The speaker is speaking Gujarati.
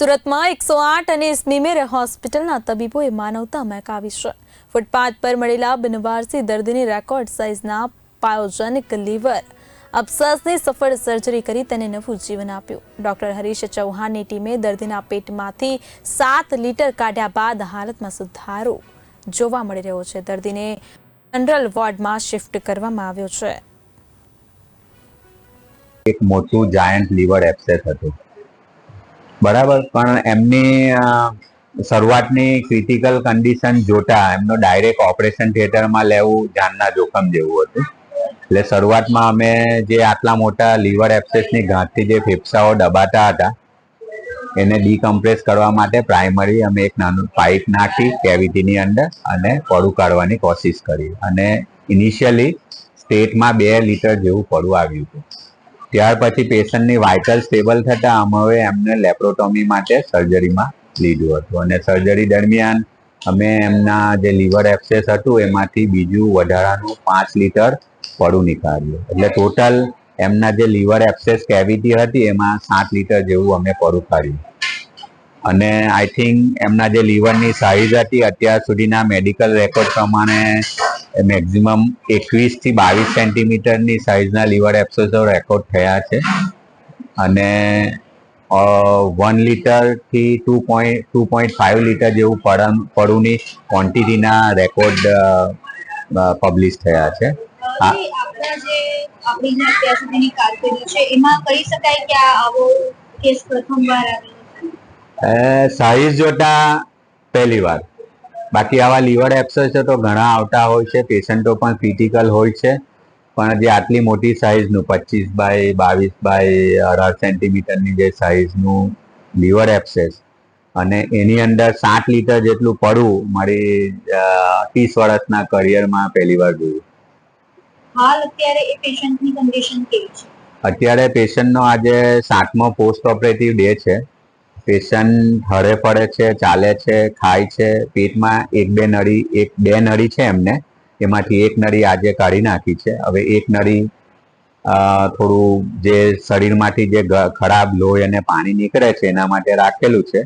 સુરતમાં એકસો આઠ અને સ્મીમેર હોસ્પિટલના તબીબોએ માનવતા મહેકાવી છે. ફૂટપાથ પર મળેલા બિનવારસી દર્દીની રેકોર્ડ સાઇઝના પાયોજનિક લીવર અબસાસની સફળ સર્જરી કરી તેને નવું જીવન આપ્યું. ડોક્ટર હરીશ ચૌહાણની ટીમે દર્દીના પેટમાંથી સાત લીટર કાઢ્યા બાદ હાલતમાં સુધારો જોવા મળી રહ્યો છે. દર્દીને જનરલ વોર્ડમાં શિફ્ટ કરવામાં આવ્યો છે. એક મોટું જાયન્ટ લીવર એબ્સેસ હતું. બરાબર. પણ એમની શરૂઆતની ક્રિટિકલ કન્ડિશન જોતા, એમનો ડાયરેક્ટ ઓપરેશન થિયેટરમાં લેવું જાનના જોખમ જેવું હતું. એટલે શરૂઆતમાં અમે જે આટલા મોટા લીવર એપ્સેસની ગાંઠથી જે ફેફસાઓ દબાતા હતા, એને ડીકમ્પ્રેસ કરવા માટે પ્રાઇમરી અમે એક નાનું પાઇપ નાખી કેવિટીની અંદર અને પડું કાઢવાની કોશિશ કરી. અને ઇનિશિયલી સ્ટેટમાં બે લીટર જેવું પડું આવ્યું હતું. ત્યાર પછી પેશન્ટની વાઇટલ સ્ટેબલ થતા અમે એમને લેપ્રોટોમી માટે સર્જરીમાં લીધું હતું. અને સર્જરી દરમિયાન અમે એમના જે લીવર એક્સેસ હતું, એમાંથી બીજું વધારાનું પાંચ લીટર પડું નીકાળ્યું. એટલે ટોટલ એમના જે લીવર એક્સેસ કેવિટી હતી, એમાં સાત લીટર જેવું અમે પડું કાઢ્યું અને આઈ થિંક એમના જે લીવરની સાઇઝ હતી, અત્યાર સુધીના મેડિકલ રેકોર્ડ પ્રમાણે મેક્ઝિમમ એકવીસથી બાવીસ સેન્ટીમીટરની સાઇઝના લીવર એપ્સોસો રેકોર્ડ થયા છે. અને one લીટરથી two point two point five litre જેવું પડમ પડુની ક્વોન્ટિટીના રેકોર્ડ પબ્લિશ થયા છે. સાઇઝ જોતા પહેલી વાર. બાકી આવા લીવર એપ્સેસ છે તો ઘણા આવતા હોય છે પેશન્ટો પણ ક્રિટિકલ હોય છે. પણ જે આટલી મોટી સાઇઝનું પચીસ બાય બાવીસ બાય અઢાર સેન્ટીમીટરની જે સાઇઝનું લીવર એપ્સેસ અને એની અંદર સાત લીટર જેટલું પડવું મારી ત્રીસ વર્ષના કરિયરમાં પહેલી વાર જોયું. હાલ અત્યારે એ પેશન્ટની કન્ડિશન કેવી છે? અત્યારે પેશન્ટનો આજે સાતમો પોસ્ટ ઓપરેટિવ ડે છે. પેશન્ટ હરે પડે છે, ચાલે છે, ખાય છે, પેટમાં એક બે નળી, એક બે નળી છે એમને. એમાંથી એક નળી આજે કાઢી નાખી છે. હવે એક નળી થોડું જે શરીરમાંથી જે ખરાબ લોહી અને પાણી નીકળે છે એના માટે રાખેલું છે.